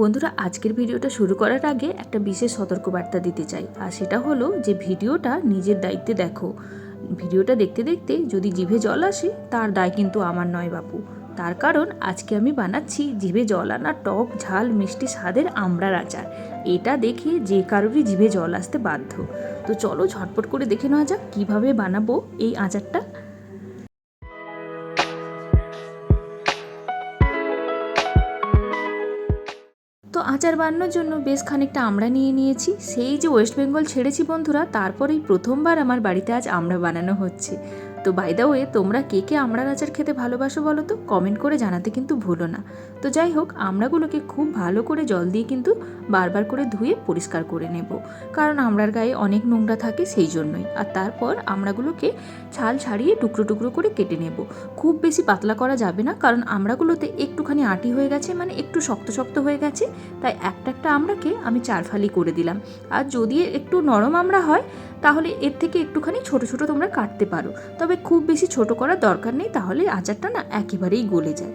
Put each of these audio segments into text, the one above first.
বন্ধুরা, আজকের ভিডিওটা শুরু করার আগে একটা বিশেষ সতর্কবার্তা দিতে চাই, আর সেটা হলো যে ভিডিওটা নিজের দায়িত্বে দেখো। ভিডিওটা দেখতে দেখতে যদি জিভে জল আসে, তার দায় কিন্তু আমার নয় বাপু। তার কারণ, আজকে আমি বানাচ্ছি জিভে জল আনা টক, ঝাল, মিষ্টি স্বাদের আমড়ার আচার। এটা দেখে যে কারোরই জিভে জল আসতে বাধ্য। তো চলো ঝটপট করে দেখে নেওয়া যাক কীভাবে বানাবো এই আচারটা। তো আচার বানানোর জন্য বেশ খানিকটা আমড়া নিয়ে নিয়েছি। সেই যে ওয়েস্ট বেঙ্গল ছেড়েছি বন্ধুরা, তারপরেই প্রথমবার আমার বাড়িতে আজ আমড়া বানানো হচ্ছে। তো বাই ওয়ে তোমরা কে কে আমড়ার আচার খেতে ভালোবাসো বলো তো? কমেন্ট করে জানাতে কিন্তু ভুলো না। তো যাই হোক আমড়াগুলোকে খুব ভালো করে জল দিয়ে কিন্তু বারবার করে ধুয়ে পরিষ্কার করে নেব। কারণ আমড়ার গায়ে অনেক নোংরা থাকে সেই জন্যই। আর তারপর আমড়াগুলোকে ছাল ছাড়িয়ে টুকরো টুকরো করে কেটে নেব। খুব বেশি পাতলা করা যাবে না, কারণ আমড়াগুলোতে একটুখানি আটি হয়ে গেছে মানে একটু শক্ত শক্ত হয়ে গেছে। তাই একটা একটা আমড়াকে আমি চার ফালি করে দিলাম। আর যদি একটু নরম আমড়া হয়, তাহলে এর থেকে একটুখানি ছোট ছোট তোমরা কাটতে পারো। তবে খুব বেশি ছোট করার দরকার নেই, তাহলে আচারটা না একেবারেই গলে যায়।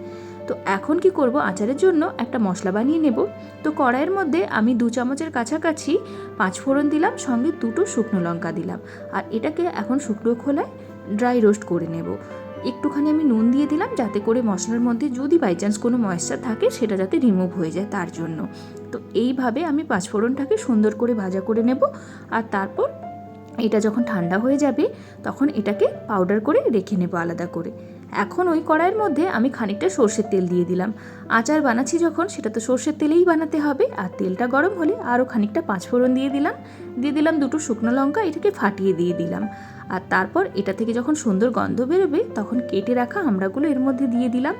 তো এখন কি করব? আচারের জন্য একটা মশলা বানিয়ে নেব। তো কড়াইয়ের মধ্যে আমি দু চামচের কাছাকাছি পাঁচ ফোড়ন দিলাম, সঙ্গে দুটো শুকনো লঙ্কা দিলাম। আর এটাকে এখন শুকনো খোলায় ড্রাই রোস্ট করে নেব। একটুখানি আমি নুন দিয়ে দিলাম, যাতে করে মশলার মধ্যে যদি বাই চান্স কোনো ময়েশ্চার থাকে, সেটা যাতে রিমুভ হয়ে যায় তার জন্য। তো এইভাবে আমি পাঁচফোড়নটাকে সুন্দর করে ভাজা করে নেব। আর তারপর এটা যখন ঠান্ডা হয়ে যাবে, তখন এটাকে পাউডার করে রেখে নেব আলাদা করে। এখন ওই কড়াইয়ের মধ্যে আমি খানিকটা সর্ষের তেল দিয়ে দিলাম। আচার বানাচ্ছি যখন, সেটা তো সর্ষের তেলেই বানাতে হবে। আর তেলটা গরম হলে আরও খানিকটা পাঁচফোড়ন দিয়ে দিলাম। দিয়ে দিলাম দুটো শুকনো লঙ্কা, এটাকে ফাটিয়ে দিয়ে দিলাম। আর তারপর এটা থেকে যখন সুন্দর গন্ধ বেরোবে, তখন কেটে রাখা আমড়াগুলো এর মধ্যে দিয়ে দিলাম।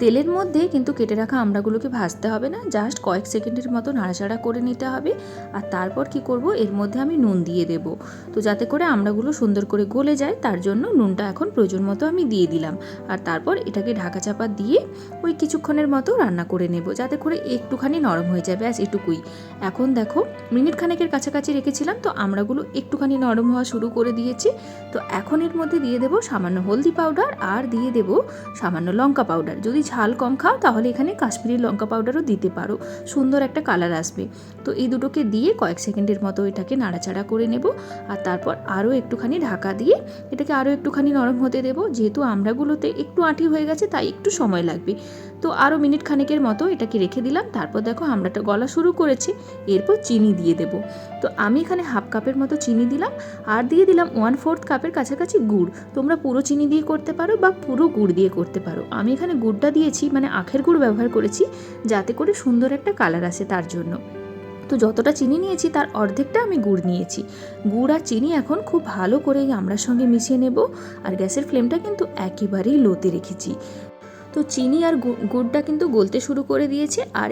তেলের মধ্যে কিন্তু কেটে রাখা আমড়াগুলোকে ভাজতে হবে না জাস্ট কয়েক সেকেন্ডের মতো নাড়াচাড়া করে নিতে হবে। আর তারপর কি করব? এর মধ্যে আমি নুন দিয়ে দেব। তো যাতে করে আমড়াগুলো সুন্দর করে গলে যায়, তার জন্য নুনটা এখন প্রয়োজন মতো আমি দিয়ে দিলাম। আর তারপর এটাকে ঢাকা চাপা দিয়ে ওই কিছুক্ষণের মতো রান্না করে নেব, যাতে করে একটুখানি নরম হয়ে যাবে, ব্যাস এটুকুই। এখন দেখো, মিনিট খানেকের কাছাকাছি রেখেছিলাম, তো আমড়াগুলো একটুখানি নরম হওয়া শুরু করে দিয়েছি। তো এখন এর মধ্যে দিয়ে দেব সামান্য হলদি পাউডার, আর দিয়ে দেব সামান্য লঙ্কা পাউডার। যদি ঝাল কম খাও, তাহলে এখানে কাশ্মীরি লঙ্কা পাউডারও দিতে পারো। সুন্দর একটা কালার আসবে। তো এই দুটোকে দিয়ে কয়েক সেকেন্ডের মতো এটাকে নাড়াচাড়া করে নেব। আর তারপর আরও একটুখানি ঢাকা দিয়ে এটাকে আরও একটুখানি নরম হতে দেবো। যেহেতু আমড়াগুলোতে একটু আঁটি হয়ে গেছে, তাই একটু সময় লাগবে। তো আরও মিনিট খানেকের মতো এটাকে রেখে দিলাম। তারপর দেখো আমড়াটা গলা শুরু করেছে। এরপর চিনি দিয়ে দেব। তো আমি এখানে হাফ কাপের মতো চিনি দিলাম। আর দিয়ে দিলাম ওয়ান ফোর্থ কাপের কাছাকাছি গুড়। তোমরা পুরো চিনি দিয়ে করতে পারো বা পুরো গুড় দিয়ে করতে পারো। আমি এখানে গুড়টা দিয়েছি মানে আখের গুড় ব্যবহার করেছি, যাতে করে সুন্দর একটা কালার আসে তার জন্য। তো যতটা চিনি নিয়েছি, তার অর্ধেকটা আমি গুড় নিয়েছি। গুড় আর চিনি এখন খুব ভালো করেই এই আমড়ার সঙ্গে মিশিয়ে নেব, আর গ্যাসের ফ্লেমটা কিন্তু একেবারেই লোতে রেখেছি। তো চিনি আর গুড়টা কিন্তু গলতে শুরু করে দিয়েছে আর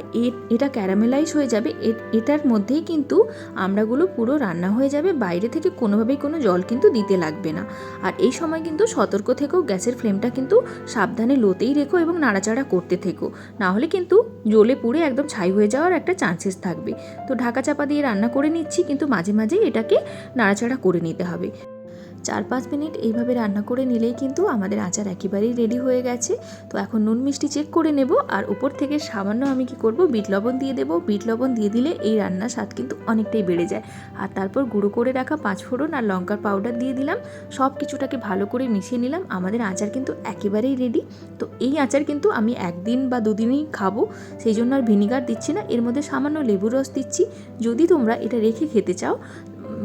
এটা ক্যারামেলাইজ হয়ে যাবে। এটার মধ্যেই কিন্তু আমড়াগুলো পুরো রান্না হয়ে যাবে। বাইরে থেকে কোনোভাবেই কোনো জল কিন্তু দিতে লাগবে না। আর এই সময় কিন্তু সতর্ক থেকেও গ্যাসের ফ্লেমটা কিন্তু সাবধানে লোতেই রেখো এবং নাড়াচাড়া করতে থেকো। না হলে কিন্তু জ্বলে পুড়ে একদম ছাই হয়ে যাওয়ার একটা চান্সেস থাকবে। তো ঢাকা চাপা দিয়ে রান্না করে নিচ্ছি, কিন্তু মাঝে মাঝেই এটাকে নাড়াচাড়া করে নিতে হবে। চার পাঁচ মিনিট এইভাবে রান্না করে নিলেই কিন্তু আমাদের আচার একেবারেই রেডি হয়ে গেছে। তো এখন নুন মিষ্টি চেক করে নেব আর উপর থেকে সামান্য আমি কি করব, বিট লবণ দিয়ে দেবো। বিট লবণ দিয়ে দিলে এই রান্নার স্বাদ কিন্তু অনেকটাই বেড়ে যায়। আর তারপর গুঁড়ো করে রাখা পাঁচ ফোড়ন আর লঙ্কার পাউডার দিয়ে দিলাম। সব কিছুটাকে ভালো করে মিশিয়ে নিলাম। আমাদের আচার কিন্তু একেবারেই রেডি তো এই আচার কিন্তু আমি একদিন বা দুদিনই খাব, সেই জন্য আর ভিনিগার দিচ্ছি না। এর মধ্যে সামান্য লেবুর রস দিচ্ছি। যদি তোমরা এটা রেখে খেতে চাও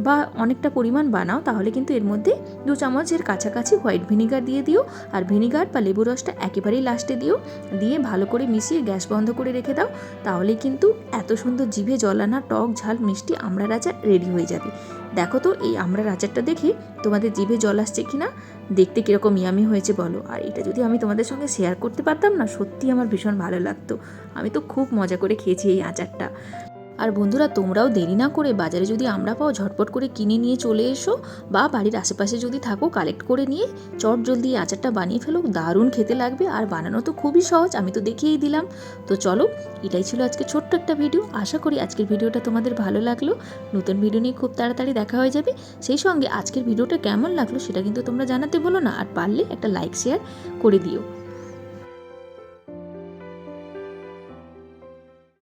বা অনেকটা পরিমাণ বানাও, তাহলে কিন্তু এর মধ্যে দু চামচের কাছাকাছি হোয়াইট ভিনিগার দিয়ে দিও। আর ভিনিগার বা লেবু রসটা একেবারেই লাস্টে দিও। দিয়ে ভালো করে মিশিয়ে গ্যাস বন্ধ করে রেখে দাও। তাহলে কিন্তু এত সুন্দর জিভে জলানা, টক, ঝাল, মিষ্টি আমড়ার আচার রেডি হয়ে যাবে। দেখো তো এই আমড়ার আচারটা দেখে তোমাদের জিভে জল আসছে কি না দেখতে কীরকম ইয়ামি হয়েছে বলো। আর এটা যদি আমি তোমাদের সঙ্গে শেয়ার করতে পারতাম না সত্যি আমার ভীষণ ভালো লাগতো। আমি তো খুব মজা করে খেয়েছি এই আচারটা। আর বন্ধুরা, তোমরাও দেরি না করে বাজারে যদি আমরা পাও ঝটপট করে কিনে নিয়ে চলে এসো বা বাড়ির আশেপাশে যদি থাকো কালেক্ট করে নিয়ে চট জলদি আচারটা বানিয়ে ফেলো। দারুণ খেতে লাগবে আর বানানো তো খুবই সহজ, আমি তো দেখিয়েই দিলাম। তো চলো, এটাই ছিল আজকে ছোট্ট একটা ভিডিও আশা করি আজকের ভিডিওটা তোমাদের ভালো লাগল। নতুন ভিডিও নিয়ে খুব তাড়াতাড়ি দেখা হয়ে যাবে। সেই সঙ্গে আজকের ভিডিওটা কেমন লাগল সেটা কিন্তু তোমরা জানাতে বলো না। আর পারলে একটা লাইক শেয়ার করে দিও।